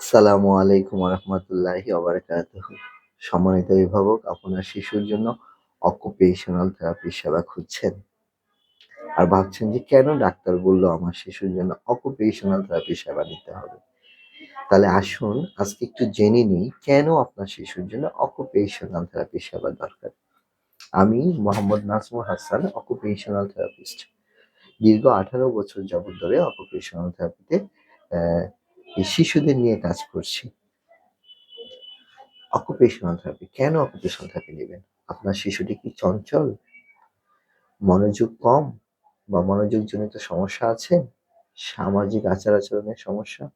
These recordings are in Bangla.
আসসালামু আলাইকুম রহমতুল্লাহি সম্মানিত অভিভাবক, আপনার শিশুর জন্য অকুপেশনাল থেরাপির সেবা খুঁজছেন? আর ভাবছেন যে কেন ডাক্তার বলল আমার শিশুর জন্য অকুপেশনাল থেরাপি সেবা নিতে হবে? তাহলে আসুন, আজকে একটু জেনে নিই, কেন আপনার শিশুর জন্য অকুপেশনাল থেরাপি সেবা দরকার? আমি মোহাম্মদ নাজমুল হাসান অকুপেশনাল থেরাপিস্ট দীর্ঘ আঠারো বছর যাবত ধরে অকুপেশনাল থেরাপিতে শিশুদের নিয়ে কাজ করছি। অকুপেশনাল থেরাপি কেন অকুপেশনাল থেরাপি নেবেন? আপনার শিশুটি কি চঞ্চল? মনোযোগ কম? বা মনোযোগ জনিত সমস্যা আছে? সামাজিক আচার আচরণের সমস্যা?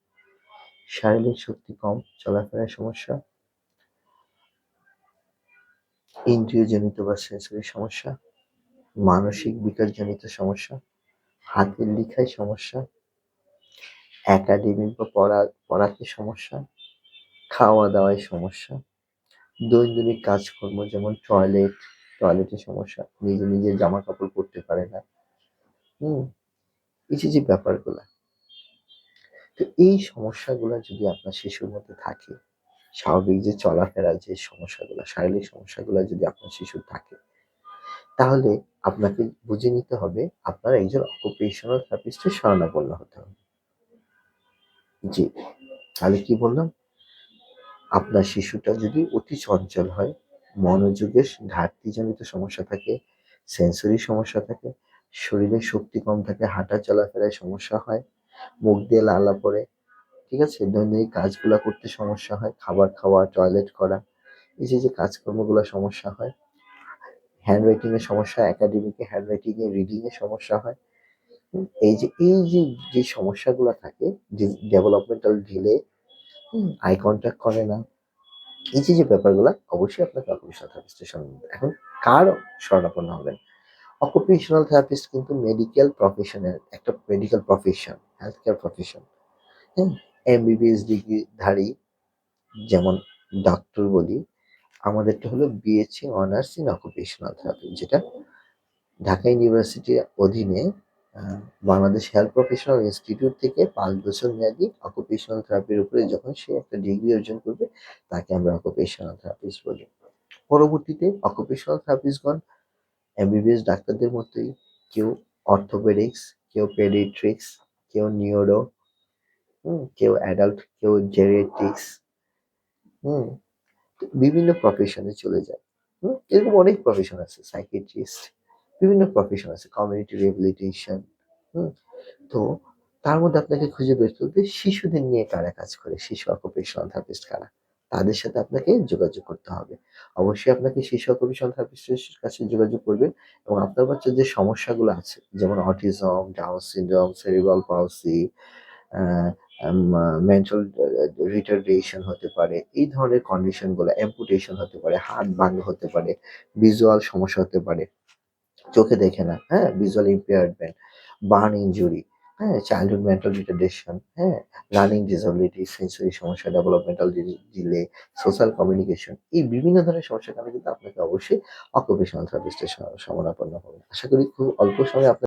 শারীরিক শক্তি কম? চলাফেরার সমস্যা? ইন্দ্রিয়জনিত বা সেন্সরি সমস্যা? মানসিক বিকাশজনিত সমস্যা? হাতের লিখায় সমস্যা? একাডেমিক বা পড়া, পড়াতে সমস্যা খাওয়া দাওয়ায় সমস্যা, দৈনন্দিন কাজকর্ম যেমন টয়লেট টয়লেটের সমস্যা, নিজে নিজে জামা কাপড় পরতে পারে না। হুম, এই যে ব্যাপারগুলা। তো এই সমস্যাগুলো যদি আপনার শিশুর মধ্যে থাকে, স্বাভাবিক যে চলাফেরার যে সমস্যাগুলো, শারীরিক সমস্যাগুলো যদি আপনার শিশুর থাকে, তাহলে আপনাকে বুঝে নিতে হবে, আপনার একজন অকুপেশনাল থেরাপিস্টের শরণাপন্ন হতে হবে। জি। তাহলে কি বললাম? আপনার শিশুটা যদি অতি চঞ্চল হয়, মনোযোগের ঘাটতিজনিত সমস্যা থাকে সেন্সরি সমস্যা থাকে শরীরে শক্তি কম থাকে, হাঁটা চলাফেরায় সমস্যা হয়, মুখ দিয়ে লালা পড়ে, ঠিক আছে? দৈনন্দিন কাজগুলো করতে সমস্যা হয়, খাবার খাওয়া টয়লেট করা, এই যে যে কাজকর্মগুলো সমস্যা হয় হ্যান্ড রাইটিং সমস্যা একাডেমিকে হ্যান্ড রাইটিং এ সমস্যা হয় এই যে এই যে যে সমস্যাগুলো থাকে যে ডেভেলপমেন্টাল ঢিলে আই কন্ট্যাক্ট করে না এই যে যে ব্যাপারগুলো অবশ্যই আপনাকে অকুপেশনাল থেরাপিস্টের সঙ্গে এখন কার শরণাপন্ন হবেন? অকুপেশনাল থেরাপিস্ট কিন্তু মেডিকেল প্রফেশনের একটা medical profession health care profession হ্যাঁ এমবিবিএস ডিগ্রিধারী যেমন ডাক্তার বলি আমাদেরটা হলো BSc honours in occupational therapy যেটা ঢাকা ইউনিভার্সিটির অধীনে বাংলাদেশ হেলথ প্রফেশনাল ইনস্টিটিউট থেকে পাঁচ বছর মেয়াদী অকুপেশনাল থেরাপির উপরে যখন সে একটা ডিগ্রি অর্জন করবে, তাকে আমরা অকুপেশনাল থেরাপিস্ট বলি। পরবর্তীতে অকুপেশনাল থেরাপিস্টগণ এমবিবিএস ডাক্তারদের মতোই কেউ অর্থোপেডিক্স কেউ পেডিট্রিক্স কেউ নিউরো হুম, কেউ অ্যাডাল্ট কেউ জেরিয়াট্রিক্স হুম, বিভিন্ন প্রফেশনে চলে যায়। হুম, এরকম অনেক প্রফেশন আছে সাইকেট্রিস্ট বিভিন্ন প্রফেশন আছে কমিউনিটি রিহ্যাবিলিটেশন হুম, তো তার মধ্যে আপনাকে খুঁজে বের করতে শিশুদের নিয়ে কারা কাজ করে, শিশু অকুপেশনাল থেরাপিস্ট কারা? তাদের সাথে আপনাকে যোগাযোগ করতে হবে। অবশ্যই আপনাকে শিশু অকুপেশনাল থেরাপিস্টের কাছে যোগাযোগ করবেন এবং আপনার বাচ্চার যে সমস্যাগুলো আছে, যেমন autism down syndrome cerebral palsy mental retardation হতে পারে, এই ধরনের কন্ডিশনগুলো অ্যাম্পুটেশন হতে পারে হাত ভাঙা হতে পারে ভিজুয়াল সমস্যা হতে পারে চোখে দেখে না হ্যাঁ? ভিজুয়াল ইম্পেয়ারমেন্ট বার্ন ইঞ্জুরি হ্যাঁ? চাইল্ডহুড মেন্টাল রিটার্ডেশন হ্যাঁ? লার্নিং ডিসএবিলিটি সেন্সরি সমস্যা ডেভেলপমেন্টাল ডিলে সোশ্যাল কমিউনিকেশন এই বিভিন্ন ধরনের সমস্যার কারণে কিন্তু আপনাকে অবশ্যই অকুপেশনাল থেরাপিস্টের সমানাপন্ন হবে। আশা করি খুব অল্প সময়ে আপনার